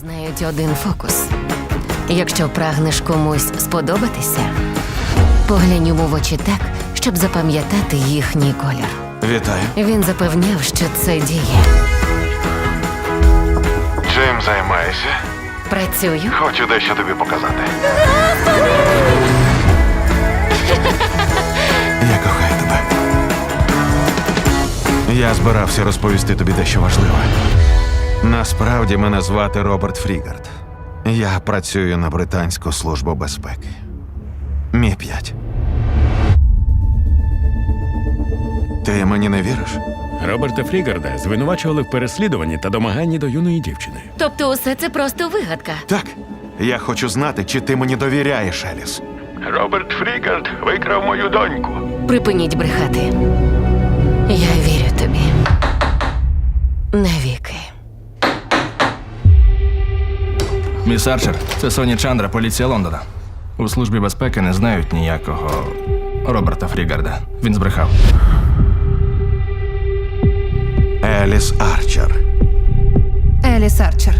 Знають один фокус. Якщо прагнеш комусь сподобатися, поглянь йому в очі так, щоб запам'ятати їхній колір. Вітаю. Він запевняв, що це діє. Чим займаєшся? Працюю. Хочу дещо тобі показати. Я кохаю тебе. Я збирався розповісти тобі дещо важливе. Насправді мене звати Роберт Фрігард. Я працюю на британську службу безпеки. Мі 5 Ти мені не віриш? Роберта Фрігарда звинувачували в переслідуванні та домаганні до юної дівчини. Тобто усе це просто вигадка. Так. Я хочу знати, чи ти мені довіряєш, Еліс. Роберт Фрігард викрав мою доньку. Припиніть брехати. Я вірю тобі. Навіки. Міс Арчер, це Соні Чандра, поліція Лондона. У службі безпеки не знають ніякого Роберта Фрігарда. Він збрехав. Еліс Арчер. Еліс Арчер.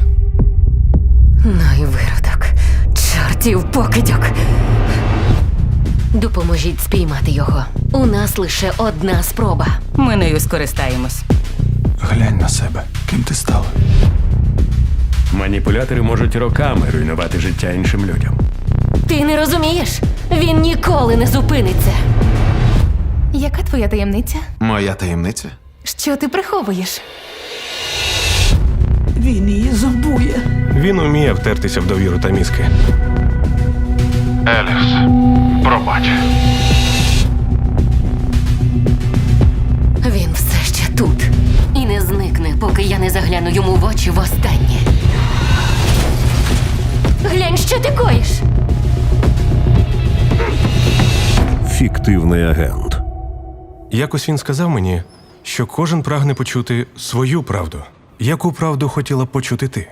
Ну і виродок. Чортів покидьок. Допоможіть спіймати його. У нас лише одна спроба. Ми нею скористаємось. Глянь на себе. Ким ти стала? Маніпулятори можуть роками руйнувати життя іншим людям. Ти не розумієш? Він ніколи не зупиниться. Яка твоя таємниця? Моя таємниця? Що ти приховуєш? Він її зомбує. Він уміє втертися в довіру та мізки. Еліс, пробач. Він все ще тут. І не зникне, поки я не загляну йому в очі востаннє. Глянь, що ти коїш? Фіктивний агент. Якось він сказав мені, що кожен прагне почути свою правду. Яку правду хотіла б почути ти?